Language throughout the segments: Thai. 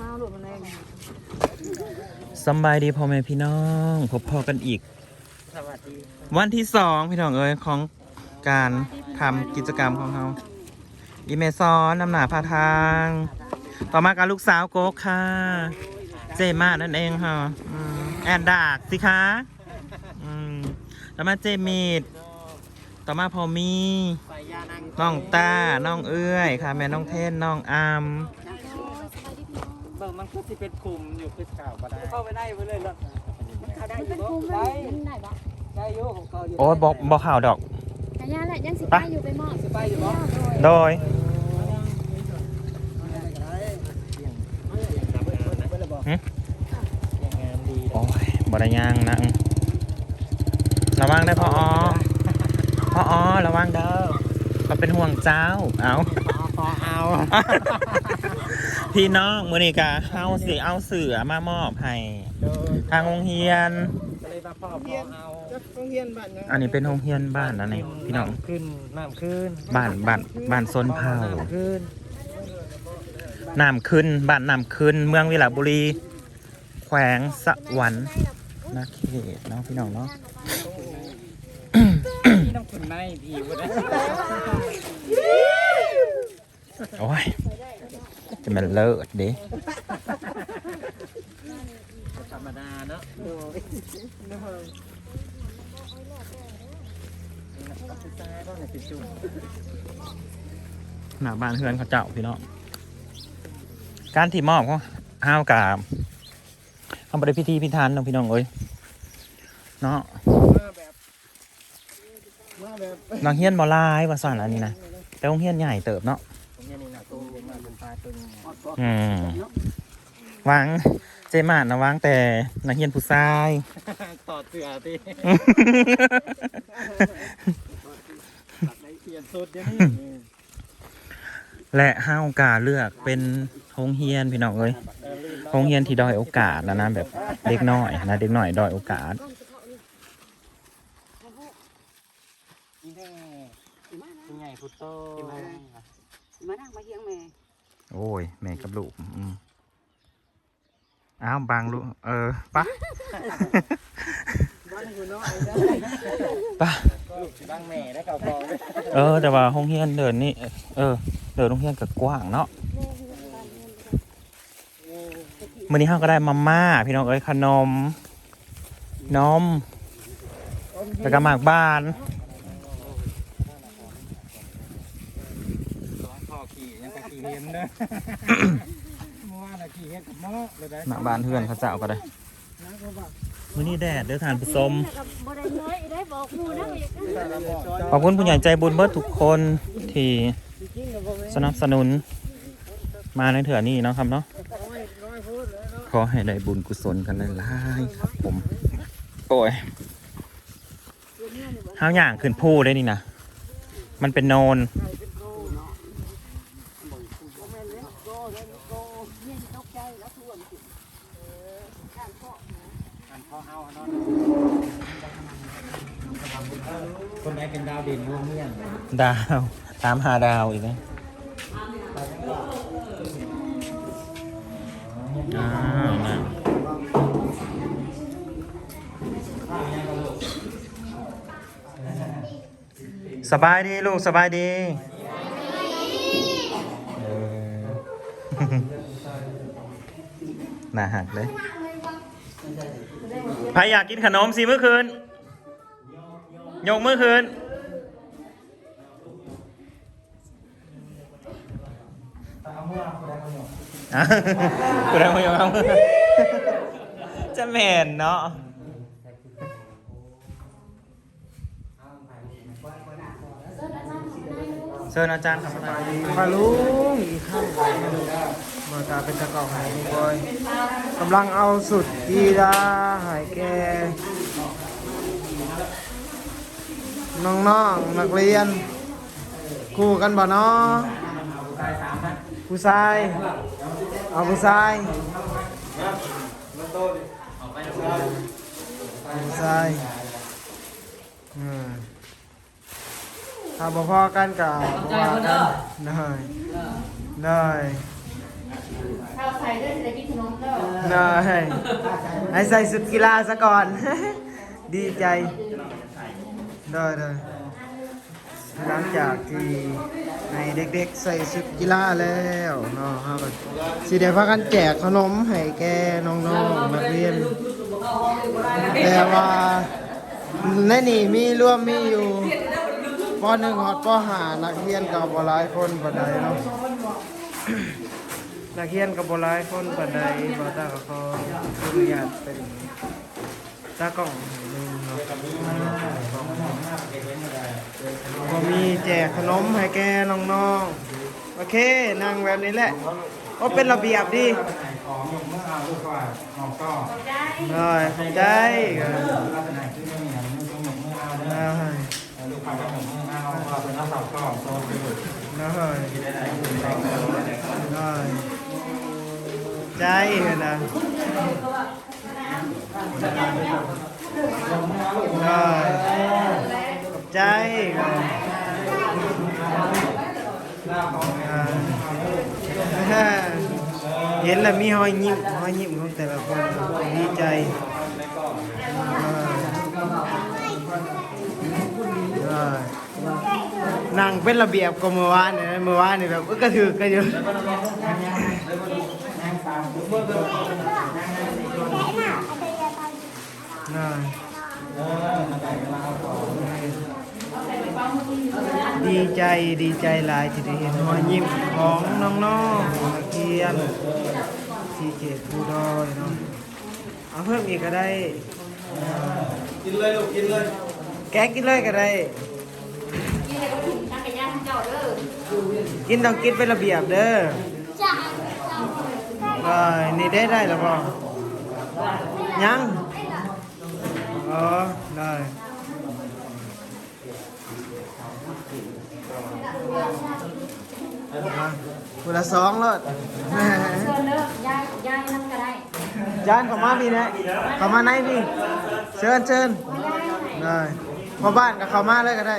มาหลุดมาเลยสำบายดีพ่อแม่พี่น้องพบพอกันอีก สวัสดีวันที่สองพี่น้องเอ้ยของการทำกิจกรรมของเขาอีเมซอนน้ำหนาพาทาง ต่อมาการลูกสาวโก๊กค่ะ เจมานั่นเองค่ะอืมแอนดากสิคะอืมต่อมาเจมีดต่อมาพอมี น้องต้า น้องเอื้อยค่ะ แม่น้องเทนน้องอาม เบิ่งมันก็สิเป็นกลุ่มอยู่คือเก่าก็ได้เข้าไปได้ไปเลยรถเข้าได้อยู่บ่ได้ได้ได้ปะได้อยู่ของเขาอยู่โอ้ยบอกบอกข่าวดอกกะยาแหละยังสิไปอยู่ไปหมอสิไปอยู่บ่โดยหึยังงานดีโอ้ยบไดย่างนะระวังได้พออพออระวังเด้อก็เป็นห่วงเจ้า เอาพอเอา พี่น้องมือนี้กะเอาสิเอาเสือมามอบให้โดยทางโรงเรียน ก็เลยมาพ่อพอเอาโรงเรียนบ้านอันนี้เป็นโรงเรียนบ้านนะนี่พี่น้องขึ้นน้ำขึ้นบ้านบ้านบ้านซนเผาน้ำขึ้นน้ำขึ้นบ้านน้ำขึ้น เมืองวิลาบุรี แขวงสะหวันนาเขตเนาะพี่น้องเนาะ พี่น้ำขุนในพี่บ่ได้โอ้ย จะมันเลิศเด้ธรรมดาเนาะโดยก็ใช่ก็ในสิจุ่มหน้าบ้านเฮือนเขาเจ้าพี่น้องการที่มอบเขาห้าวกาทำบริพิธีพิธานเนาะพี่น้องเอ้ยเนาะมาแบบมาแบบนางเฮียนบอลายว่าสั่นอันนี้นะแต่โรงเฮียนใหญ่เติบเนาะผมเนี่ยนี่นะ อืมวางเจมาดนะวางแต่นางเฮียนผู้ชายต่อเสือตีเปลี่ยนสุดเดี๋ยวนี้และห้าวกาเลือกเป็นโรงเฮียนพี่น้องเอ้ยโรงเฮียนที่ด้อยโอกาสนะนะแบบเด็กน้อยนะเด็กน้อยด้อยโอกาสนี่แน่ใหญ่พุตโตมานั่งมาเฮียงแม่ โอ้ย แม่กับลูกอืมอ้าวบางลูกเออปะปะบางแม่ได้เก่ากองเออ แต่ว่าห้องเฮียนเดินนี่เออ เดินห้องเฮียนกับกว้างเนาะมื่อนี้เฮาก็ได้มาม่าพี่น้องเอ้ยขนมนมแล้วก็หมากบ้าน พ่อ ขี่ยังไปขี่เห็นเด้อเมื่อวานขี่เห็นกับหม้อเลยได้หมากบ้านเพื่อนเขาเจ้าก็ได้มื่อนี้แดดเด้อทานผู้ชมบ่ได้เงยได้บอกหมู่นะขอบคุณผู้ใหญ่ใจบุญเบิดทุกคนที่สนับสนุน มาในเถื่อนี่เนาะครับเนาะขอให้ได้บุญกุศลกันหลายๆครับผมโอ้ยห้าวอย่างขึ้นผู้ได้นี่นะมันเป็นโนนอันพ่อเอานอนคนไหนเป็นดาวเด่นร่วมเมี่ยง ดาวตามหาดาวอีกนะอ้าวนะสบายดีลูกสบายดีน่าหักเลยใครอยากกินขนมสิเมื่อคืน ยกเมื่อคืน อะกูได้มาอยู่ครับจะแม่นเนาะเชิญอาจารย์ครับอาจารย์มาลุงอีกข้างมาตาเป็นตะเกาหายบอยกำลังเอาสุดกีดาหายแกน้องๆนักเรียน คู่กันบ่เนาะ ผู้ชายเอาผู้ชายผู้ชายถ้าบ่พอกันกับว่ากันได้ได้น้อยให้ใส่สุดกีฬาซะก่อน ดีใจได้ได้ หลังจากที่ให้เด็กๆ ใส่สุดกีฬาแล้วเนาะครับสิได้พากันแจกขนมให้แกน้องๆนักเรียน แต่ว่าในนี่มีร่วมมีอยู่ปหนึ่งฮอดปหานักเรียนกับบหลายคนปานใดเนาะนักเรียนกับบหลายคนปานใดบ่ตาก็ขออนุญาตเป็นตากล้องหนึ่งเนาะ ก็มีแจกขนมให้แกน้องๆ โอเค นั่งแบบนี้แหละก็เป็นระเบียบดีของยกเมื่อเอาลูกว่าน้องก็ได้ขอบใจเออลักษณะที่ไม่มีอย่างนี้ต้องเมื่อเอาเด้ได้ลูกค้าก็ยกเมื่อเอาเป็นนักสาวก็โซนไปอยู่ได้ที่ได้ได้คุณต้องได้ใจเห็นะได้ขอบ ใจเอออ่าเห็นแล้วมีหอยยิ้มหอยยิ้มของแต่ละคนดีใจนั่งเป็นระเบียบกว่าเมื่อวานเนี่ยเมื่อวานเนี่ยแบบอึกกระถือกกันอยู่ได้ดีใจดีใจหลายที่ได้เห็นรอยยิ้มของน้องๆนักเรียนที่เขตภูดอยเนาะเอาเพิ่มอีกก็ได้กินเลยลูกกินเลยแกะกินเลยก็ได้กินแต่ก็ถึงจักรยานเจ้าเด้อกินต้องกินเป็นระเบียบเด้อจ้าได้นี่ได้ได้แล้วบ่ยัง อ๋อได้มาคนละสองเลยเชิญเด้อยายยายนั่งก็ได้จานเขามาพี่นะเขามาไหนพี่เชิญเชิญได้พอบ้านกับเขามาเลยก็ได้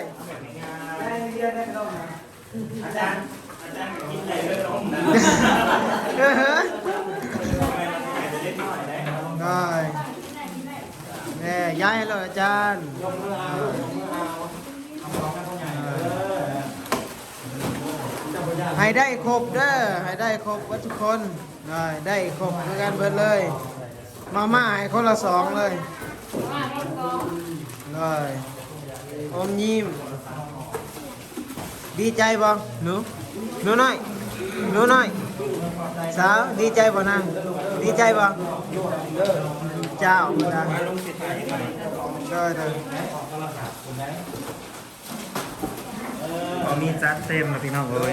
เออได้ แม่ย้ายเลยอาจารย์ให้ได้ครบเด้อให้ได้ครบวัดทุกคนได้ได้ครบด้วยกันเบิดเลย มาม่าให้คนละสองเลยเลยอมยิ้มดีใจบ่หนูหนูน้อยหนูน้อยสาวดีใจบ่นางดีใจบ่ เจ้านะก็เลยเอามีจัดเต็มมาพี่น้องเลย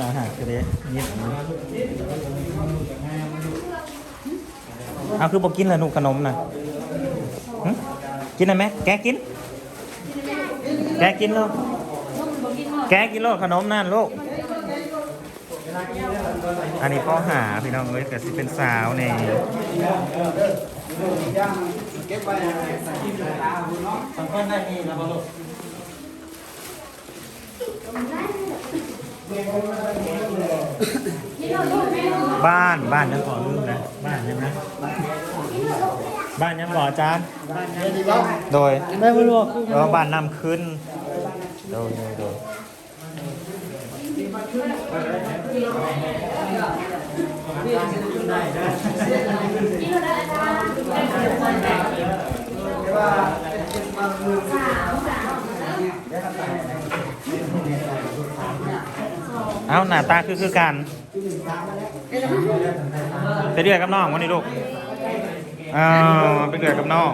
มาหักกันเลยนี่เอาคือบอกกินแล้วนุขนมนะกินอะไไหมแกกิน แกกินเลย แกกินโลขนมนั่นลูก อันนี้พ่อหาพี่น้องเอ้ยแต่สิเป็นสาวเนี่ยเก็บไว้ใส่ที่ตาคุณเนาะสำคัญได้มีนะลูกบ้านบ้านยังขอลืมนะบ้านยังนะบ้านยังบ่อาจารย์โดยได้บ่ลูกเออบ้านนำขึ้นโดยโดย เอาหน้าตาคือคือกันไปเดือดกับน้องวันนี้ลูกเอาไปเดือดกับน้อง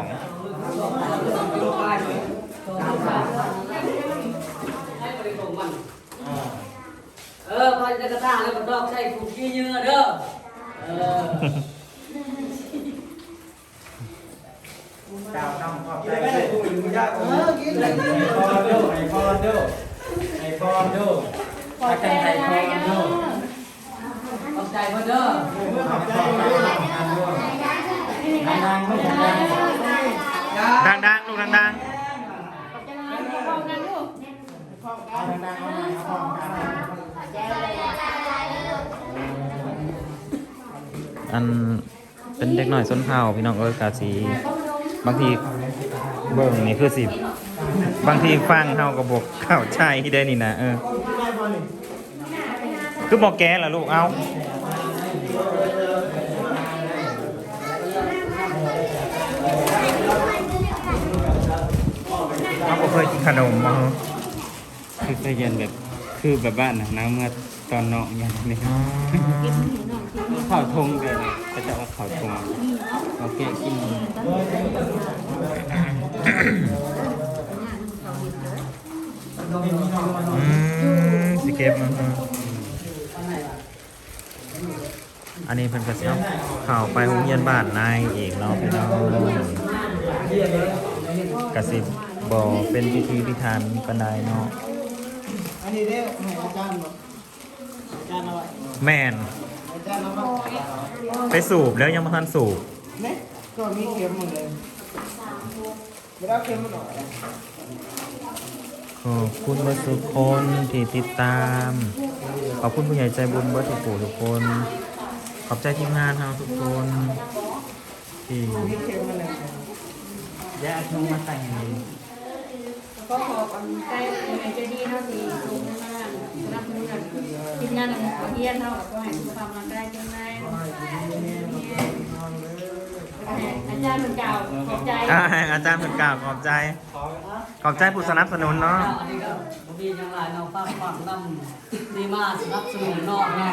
เออพอจะกระตาแล้วก็ดอกใส่ผูกขี้เยื่อเด้อเออเจ้าต้องขอบใจเลยผู้หญิงยากเออกินเลยไอพอดูไอพอดูไอพอดูขอบใจไอพอดูขอบใจพ่อเด้อขอบใจนางไม่ได้ดังๆลูกดังขอบใจนะพ่อนั่งลูกเอาดังๆเอาหน่อยเอาพ อันเป็นเด็กหน่อยส้นเผาพี่น้องเอ้ยกาสีบางทีเบิ่งนี่คือสิบางทีฟังเฮาก็บอกเข้าใจได้นี่นะเออคือบอกแกล่ะลูกเอาเอาเคยกินขนมมาคือใจเย็นแบบคือแบบบ้านนะน้ำเมื่อ ตอนเนาะอย่างนี้ข้าวทงเลยนะก็จะเอาข้าวทงโอเคกินอืมสิเก็บมันอันนี้เพิ่นก็สิเอาข่าวไปโรงเรียนบ้านนายอีกเนาะพี่น้องกสิบ่เป็นพิธีพิธันปานใดเนาะอันนี้เด้อให้อาจารย์บอก แมนไปสูบแล้วยังบ่ทันสูบเนี่ยก็มีเข็มหมดเลยไม่ได้เข็มมันออยขอบคุณเบิดทุกคนที่ติดตาม ขอบคุณผู้ใหญ่ใจบุญเบิดทุกผู้ทุกคน ขอบใจทีมงานเฮาทุกคนที่ยาทงมาแต่งก็ขอความใจใจดีเนาะที่ มารับมือกันทีมงานของเฮียนเนาะก็ให้สุขภาพร่างกายแข็งแรงอาจารย์เหมือนเก่าขอบใจอ่าให้อาจารย์เพิ่นกล่าวขอบใจ ขอบใจผู้สนับสนุนเนาะ อันนี้ก็ผมมีอย่างไรเนาะฟังฟังนำดีมาสนับสนุนเนาะเนาะ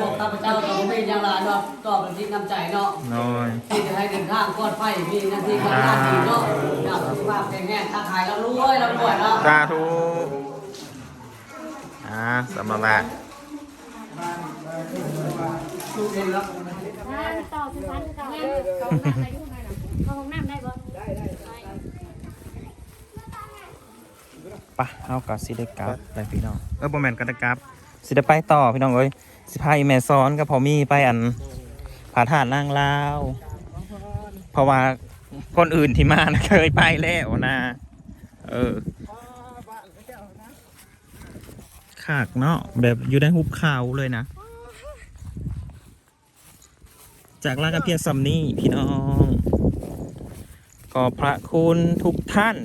พวกข้าพเจ้าก็ผมมีอย่างไรเนาะตอบเป็นที่น้ำใจเนาะน้อยที่จะให้เดินทางปลอดภัยมีหน้าที่การงานดีเนาะอยากสุขภาพแข็งแรงค้าขายแล้วรวยแล้วรวยเนาะ สาธุอ่า สำหรับแบบสู้เองแล้วต่อสุพรรณเก่าเขาห้องน้ำได้ไหมล่ะเขาห้องน้ำได้บ่ได้ได้ปะเอากับสิได้กลับไปพี่น้องเออบ่แม่นก็ได้กลับสิได้ไปต่อพี่น้องเอ้ยสิพาอีแม่ซ้อนกับพอมี่ไปอันผาถานนางลาวเพราะว่าคนอื่นที่มานะเคยไปแล้วนะเออ ขากเนาะแบบอยู่ในหุบเขาเลยนะ จากลากันเพียงซัมนี่พี่น้องขอบพระคุณทุกท่าน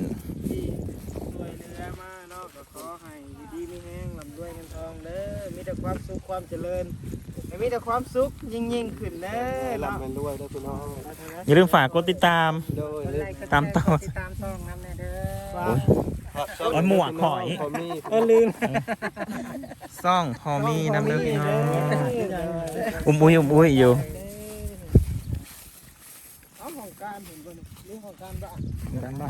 ช่วยเหลือมาเนาะก็ขอให้อยู่ดีมีแห้งลำด้วยเงินทองเด้อมีแต่ความสุขความเจริญให้มีแต่ความสุขยิ่งยิ่งๆขึ้นเด้อเนาะลำมันด้วยด้วยพี่น้องอย่าลืมฝากกดติดตามโดยกดไลค์กดแชร์ตามต่อกดติดตามช่องน้ำแน่เด้อโอ้ยโอ้ยหมวกข่อยผมมีเออลืมซ่องพอมีน้ำเลือพี่น้องเด้ออุ้มอุ้ยอุ้มอุ้ยอยู่เอาของการผมก่อนนี่ของการบ้านดังบ้า